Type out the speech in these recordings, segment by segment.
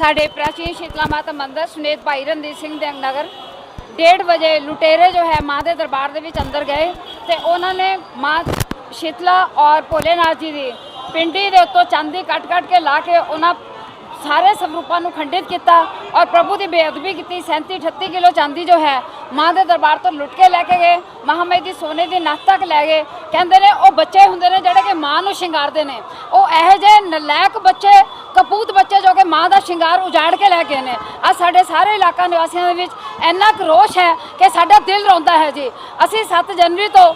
ਸਾਡੇ ਪ੍ਰਾਚੀਨ ਸ਼ੀਤਲਾ ਮਾਤਾ ਮੰਦਿਰ ਸੁਨੇਤ ਭਾਈ ਰਣਜੀਤ ਸਿੰਘ ਦੇ ਨਗਰ 1:30 ਵਜੇ ਲੁਟੇਰੇ ਜੋ ਹੈ ਮਾਂ ਦੇ ਦਰਬਾਰ ਦੇ ਵਿੱਚ ਅੰਦਰ ਗਏ ਤੇ ਉਹਨਾਂ ਨੇ ਮਾਂ ਸ਼ੀਤਲਾ ਔਰ ਭੋਲੇਨਾਥ ਜੀ ਦੀ ਪਿੰਡੀ ਦੇ ਉੱਤੋਂ ਚਾਂਦੀ ਕੱਟ-ਕੱਟ ਕੇ ਲਾ ਕੇ ਉਹਨਾਂ ਸਾਰੇ ਸਰੂਪਾਂ ਨੂੰ ਖੰਡਿਤ ਕੀਤਾ ਔਰ ਪ੍ਰਭੂ ਦੀ ਬੇਅਦਬੀ ਕੀਤੀ। 37 38 ਕਿਲੋ ਚਾਂਦੀ ਜੋ ਹੈ, ਮਾਂ ਦੇ ਦਰਬਾਰ ਤੋਂ ਲੁੱਟ ਕੇ ਲੈ ਕੇ ਗਏ। ਮਹਾਮਾਈ ਦੀ ਸੋਨੇ ਦੀ ਨੱਥ ਤੱਕ ਲੈ ਗਏ। ਕਹਿੰਦੇ ਨੇ, ਉਹ ਬੱਚੇ ਹੁੰਦੇ ਨੇ ਜਿਹੜੇ ਕਿ ਮਾਂ ਨੂੰ ਸ਼ਿੰਗਾਰਦੇ ਨੇ। ਉਹ ਇਹੋ ਜਿਹੇ ਨਲਾਇਕ ਬੱਚੇ, ਕਪੂਤ ਬੱਚੇ ਜੋ ਕਿ ਮਾਂ ਦਾ ਸ਼ਿੰਗਾਰ ਉਜਾੜ ਕੇ ਲੈ ਗਏ ਨੇ। ਆ ਸਾਡੇ ਸਾਰੇ ਇਲਾਕਾ ਨਿਵਾਸੀਆਂ ਦੇ ਵਿੱਚ ਇੰਨਾ ਕੁ ਰੋਸ਼ ਹੈ ਕਿ ਸਾਡਾ ਦਿਲ ਰੋਂਦਾ ਹੈ ਜੀ। ਅਸੀਂ 7 ਜਨਵਰੀ ਤੋਂ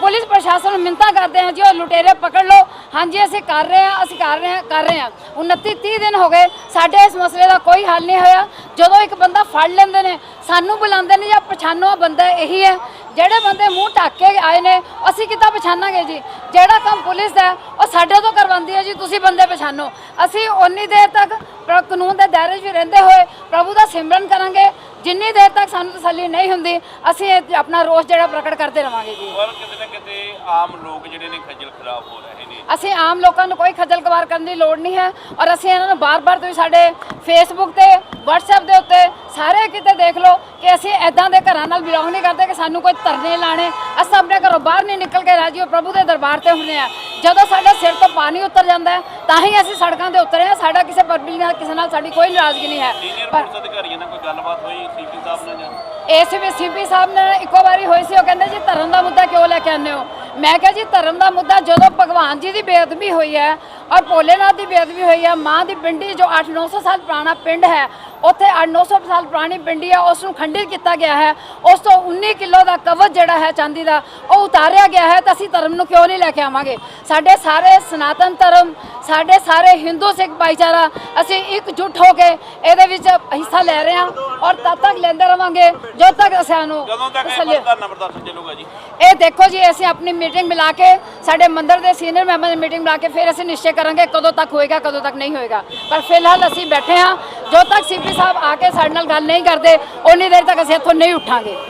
ਪੁਲਿਸ ਪ੍ਰਸ਼ਾਸਨ ਨੂੰ ਮਿੰਤਾ ਕਰਦੇ ਹਾਂ ਜੀ ਉਹ ਲੁਟੇਰੇ ਪਕੜ ਲਓ। ਹਾਂਜੀ ਅਸੀਂ ਕਰ ਰਹੇ ਹਾਂ ਅਸੀਂ ਕਰ ਰਹੇ ਹਾਂ ਕਰ ਰਹੇ ਹਾਂ। 29 30 ਦਿਨ ਹੋ ਗਏ ਸਾਡੇ ਇਸ ਮਸਲੇ ਦਾ ਕੋਈ ਹੱਲ ਨਹੀਂ ਹੋਇਆ। ਜਦੋਂ ਇੱਕ ਬੰਦਾ ਫੜ ਲੈਂਦੇ ਨੇ ਸਾਨੂੰ ਬੁਲਾਉਂਦੇ ਨੇ ਜਾਂ ਪਛਾਣੋ ਬੰਦਾ ਇਹੀ ਹੈ। ਜਿਹੜੇ ਬੰਦੇ ਮੂੰਹ ਢੱਕ ਕੇ ਆਏ ਨੇ ਅਸੀਂ ਕਿੱਦਾਂ ਪਛਾਣਾਂਗੇ ਜੀ? ਜਿਹੜਾ ਕੰਮ ਪੁਲਿਸ ਦਾ ਹੈ, ਉਹ ਸਾਡੇ ਤੋਂ ਕਰਵਾਉਂਦੀ ਹੈ ਜੀ ਤੁਸੀਂ ਬੰਦੇ ਪਛਾਣੋ। ਅਸੀਂ ਉਨੀ ਦੇਰ ਤੱਕ ਪ੍ਰ- ਕਾਨੂੰਨ ਦੇ ਦਾਇਰੇ 'ਚ ਰਹਿੰਦੇ ਹੋਏ ਪ੍ਰਭੂ ਦਾ ਸਿਮਰਨ ਕਰਾਂਗੇ। ਜਿੰਨੀ ਦੇਰ ਤੱਕ ਸਾਨੂੰ ਤਸੱਲੀ ਨਹੀਂ ਹੁੰਦੀ ਅਸੀਂ ਇਹ ਆਪਣਾ ਰੋਸ ਜਿਹੜਾ ਪ੍ਰਗਟ ਕਰਦੇ ਰਵਾਂਗੇ ਜੀ। ਪਰ ਕਿਤੇ ਨਾ ਕਿਤੇ ਆਮ ਲੋਕ ਜਿਹੜੇ ਨੇ ਖੱਜਲ ਖਰਾਬ ਹੋ ਰਹੇ ਨੇ। ਅਸੀਂ ਆਮ ਲੋਕਾਂ ਨੂੰ ਕੋਈ ਖੱਜਲ ਖਵਾਰ ਕਰਨ ਦੀ ਲੋੜ ਨਹੀਂ ਹੈ ਔਰ ਅਸੀਂ ਇਹਨਾਂ ਨੂੰ ਬਾਰ-ਬਾਰ ਤੁਸੀਂ ਸਾਡੇ ਫੇਸਬੁੱਕ ਤੇ WhatsApp ਦੇ ਉੱਤੇ ਸਾਰੇ ਕਿਤੇ ਦੇਖ ਲਓ ਕਿ ਅਸੀਂ ਐਦਾਂ ਦੇ ਘਰਾਂ ਨਾਲ ਬਿਲੋਂਗ ਨਹੀਂ ਕਰਦੇ ਕਿ ਸਾਨੂੰ ਕੋਈ ਧਰਨੇ ਲਾਣੇ ਅਸੀਂ ਆਪਣੇ ਘਰੋਂ ਬਾਹਰ ਨਹੀਂ ਨਿਕਲ ਕੇ ਰਾਜੀ ਹੋ ਪ੍ਰਭੂ ਦੇ ਦਰਬਾਰ ਤੇ ਹੁੰਦੇ ਆ ਜਦੋਂ ਸਾਡੇ ਸਿਰ ਤੋਂ ਪਾਣੀ ਉਤਰ ਜਾਂਦਾ ਤਾਂ ਹੀ ਅਸੀਂ ਸੜਕਾਂ ਤੇ ਉਤਰੇ ਹਾਂ। ਸਾਡਾ ਕਿਸੇ ਪਬਲਿਕ ਨਾਲ ਕਿਸੇ ਨਾਲ ਸਾਡੀ ਕੋਈ ਨਾਰਾਜ਼ਗੀ ਨਹੀਂ ਹੈ। ਪਰ ਅਧਿਕਾਰੀਆਂ ਨਾਲ ਗੱਲਬਾਤ ਹੋਈ ਸੀਪੀ ਸਾਹਿਬ ਨਾਲ ਜਾਂ? ਏਸੀਪੀ ਸੀਪੀ ਸਾਹਿਬ ਨੇ ਇੱਕੋ ਵਾਰੀ ਹੋਈ ਸੀ, ਉਹ ਕਹਿੰਦੇ ਜੀ ਧਰਮ ਦਾ ਮੁੱਦਾ ਕਿਉਂ ਲੈ ਕੇ ਆਉਂਦੇ ਹੋ? ਮੈਂ ਕਿਹਾ ਜੀ ਧਰਮ ਦਾ ਮੁੱਦਾ ਜਦੋਂ ਭਗਵਾਨ ਜੀ ਦੀ ਬੇਅਦਬੀ ਹੋਈ ਹੈ ਔਰ ਭੋਲੇਨਾਥ ਦੀ ਬੇਅਦਬੀ ਹੋਈ ਹੈ, ਮਾਂ ਦੀ ਪਿੰਡੀ ਜੋ 8-900 ਸਾਲ ਪੁਰਾਣਾ ਪਿੰਡ ਹੈ ਉੱਥੇ 8-900 ਸਾਲ ਪੁਰਾਣੀ ਪਿੰਡੀ ਹੈ ਉਸ ਨੂੰ ਖੰਡਿਤ ਕੀਤਾ ਗਿਆ ਹੈ। ਉਸ ਤੋਂ 19 ਕਿਲੋ ਦਾ ਕਵਚ ਜਿਹੜਾ ਹੈ ਚਾਂਦੀ ਦਾ ਉਹ ਉਤਾਰਿਆ ਗਿਆ ਹੈ ਤਾਂ ਅਸੀਂ ਧਰਮ ਨੂੰ ਕਿਉਂ ਨਹੀਂ ਲੈ ਕੇ ਆਵਾਂਗੇ? ਸਾਡੇ ਸਾਰੇ ਸਨਾਤਨ ਧਰਮ ਸਾਡੇ ਸਾਰੇ ਹਿੰਦੂ ਸਿੱਖ ਭਾਈਚਾਰਾ ਅਸੀਂ ਇਕਜੁੱਟ ਹੋ ਕੇ ਇਹਦੇ ਵਿੱਚ ਹਿੱਸਾ ਲੈ ਰਹੇ ਹਾਂ ਔਰ ਤਦ ਤੱਕ ਲੈਂਦੇ ਰਵਾਂਗੇ ਜਦੋਂ ਤੱਕ ਸਾਨੂੰ ਤੱਕ ਇਹ ਤਸੱਲੀ- ਧਰਨਾ ਪ੍ਰਦਰਸ਼ਨ ਚੱਲੂਗਾ ਜੀ। ਇਹ ਦੇਖੋ ਜੀ ਅਸੀਂ ਆਪਣੀ ਮੀਟਿੰਗ ਮਿਲਾ ਕੇ ਸਾਡੇ ਮੰਦਿਰ ਦੇ ਸੀਨੀਅਰ ਮੈਂਬਰ ਦੀ ਮੀਟਿੰਗ ਮਿਲਾ ਕੇ ਫਿਰ ਅਸੀਂ ਨਿਸ਼ਚੈ ਕਰਾਂਗੇ ਕਦੋਂ ਤੱਕ ਹੋਏਗਾ ਕਦੋਂ ਤੱਕ ਨਹੀਂ ਹੋਏਗਾ। ਪਰ ਫਿਲਹਾਲ ਅਸੀਂ ਬੈਠੇ ਹਾਂ ਜਦੋਂ ਤੱਕ ਸੀਪੀ ਸਾਹਿਬ ਆ ਕੇ ਸਾਡੇ ਨਾਲ ਗੱਲ ਨਹੀਂ ਕਰਦੇ ਉਨੀ ਦੇਰ ਤੱਕ ਅਸੀਂ ਇੱਥੋਂ ਨਹੀਂ ਉੱਠਾਂਗੇ।